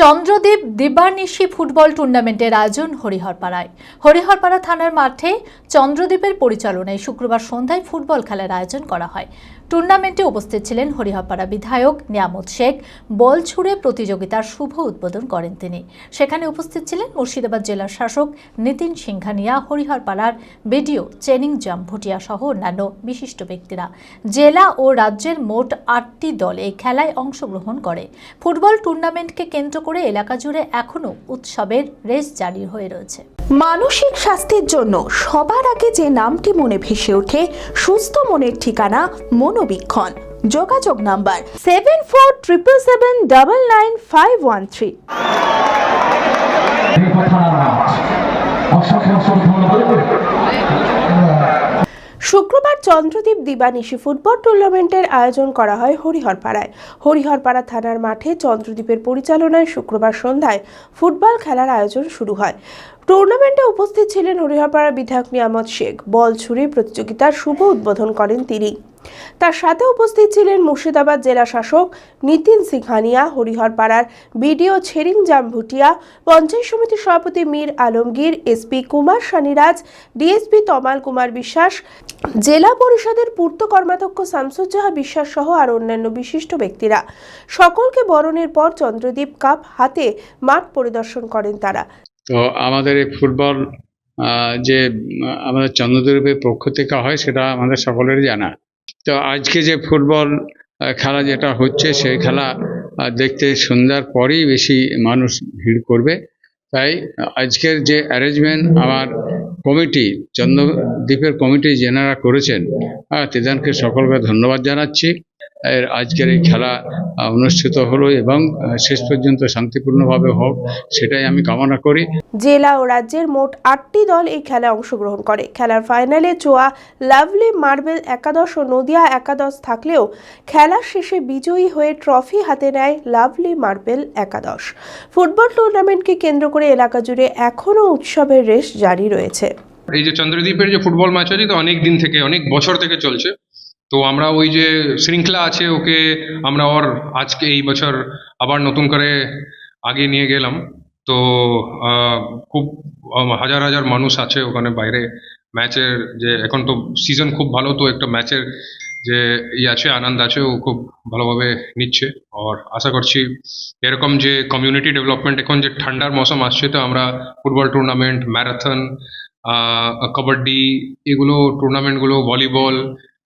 চন্দ্রদ্বীপ দিবানিশি ফুটবল টুর্নামেন্টের আয়োজন হরিহরপাড়ায়। হরিহরপাড়া থানার মাঠে চন্দ্রদ্বীপের পরিচালনায় শুক্রবার সন্ধ্যায় ফুটবল খেলার আয়োজন করা হয়। টুর্নামেন্টে উপস্থিত ছিলেন হরিহরপাড়া বিধায়ক নিয়ামত শেখ। বল ছুড়ে প্রতিযোগিতার শুভ উদ্বোধন করেন তিনি। সেখানে উপস্থিত ছিলেন মুর্শিদাবাদ জেলার শাসক নিতিন সিংঘানিয়া, হরিহরপাড়ার বিডিও চেনিং জাম ভুটিয়া সহ অন্যান্য বিশিষ্ট ব্যক্তিরা। জেলা ও রাজ্যের মোট আটটি দল এই খেলায় অংশগ্রহণ করে। ফুটবল টুর্নামেন্টকে কেন্দ্র করে এলাকা জুড়ে এখনও উৎসবের রেস জারি হয়ে রয়েছে। মানসিক স্বাস্থ্যের জন্য সবার আগে যে নামটি মনে ভেসে ওঠে সুস্থ মনের ঠিকানা মনোবীক্ষণ। যোগাযোগ number seven four triple seven double nine five one three অসংখ্য অসংখ্য ধন্যবাদ। শুক্রবার চন্দ্রদ্বীপ দিবানিশি ফুটবল টুর্নামেন্টের আয়োজন করা হয় হরিহরপাড়ায়। হরিহরপাড়া থানার মাঠে চন্দ্রদ্বীপের পরিচালনায় শুক্রবার সন্ধ্যায় ফুটবল খেলার আয়োজন শুরু হয়। টুর্নামেন্টে উপস্থিত ছিলেন হরিহরপাড়া বিধায়ক নিয়ামত শেখ। বল ছুড়ে প্রতিযোগিতার শুভ উদ্বোধন করেন তিনি। তার সাথে উপস্থিত ছিলেন মুর্শিদাবাদ জেলা শাসক নিতিন সিংহানিয়া, হরিহরপাড়ার বিডিও ছেরিং জামভুটিয়া, পঞ্চায়েত সমিতির সভাপতি মীর আলমগীর, এসপি কুমার সানিরাজ ডিএসপি তমাল কুমার বিশ্বাস, জেলা পরিষদের পূর্ত কর্মাধ্যক্ষ শামসুজ্জাহা বিশ্বাস সহ আর অন্যান্য বিশিষ্ট ব্যক্তিরা। সকলকে বরণের পর চন্দ্রদীপ কাপ হাতে মাঠ পরিদর্শন করেন তারা। তো আমাদের এই ফুটবল যে আমাদের চন্দ্রদ্বীপের পক্ষ থেকে হয় সেটা আমাদের সকলেরই জানা। তো আজকে যে ফুটবল খেলা যেটা হচ্ছে, সেই খেলা দেখতে সন্ধ্যার পরেই বেশি মানুষ ভিড় করবে। তাই আজকের যে অ্যারেঞ্জমেন্ট আমার কমিটি, চন্দ্রদ্বীপের কমিটি যেনারা করেছেন তাদেরকে সকলকে ধন্যবাদ জানাচ্ছি। এর আজকের এই খেলা অনুষ্ঠিত হলো এবং শেষ পর্যন্ত শান্তিপূর্ণভাবে হোক সেটাই আমি কামনা করি। জেলা ও রাজ্যের মোট আটটি দল এই খেলায় অংশগ্রহণ করে। খেলার ফাইনালে চোয়া লাভলি মার্বেল একাদশ ও নদিয়া একাদশ থাকলেও খেলার শেষে বিজয়ী হয়ে ট্রফি হাতে নেয় লাভলি মার্বেল একাদশ। ফুটবল টুর্নামেন্টকে কেন্দ্র করে এলাকা জুড়ে এখনও উৎসবের রেশ জারি রয়েছে। এই যে চন্দ্রদ্বীপের যে ফুটবল ম্যাচ আছে তো অনেক দিন থেকে অনেক বছর থেকে চলছে। তো আমরা ওই যে শৃঙ্খলা আছে, ওকে আমরা ওর আজকে এই বছর আবার নতুন করে আগে নিয়ে গেলাম। তো খুব হাজার হাজার মানুষ আছে ওখানে বাইরে। ম্যাচের যে, এখন তো সিজন খুব ভালো, তো একটা ম্যাচের যে, ই আছে, আনন্দ আছে, ও খুব ভালোভাবে নিচ্ছে। আর আশা করছি এরকম যে কমিউনিটি ডেভেলপমেন্ট এখন যে ঠান্ডার মৌসুম আসছে, তো আমরা ফুটবল টুর্নামেন্ট ম্যারাথন কাবাডি, এগুলো টুর্নামেন্টগুলো volleyball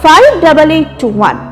Five, double eight, two, one.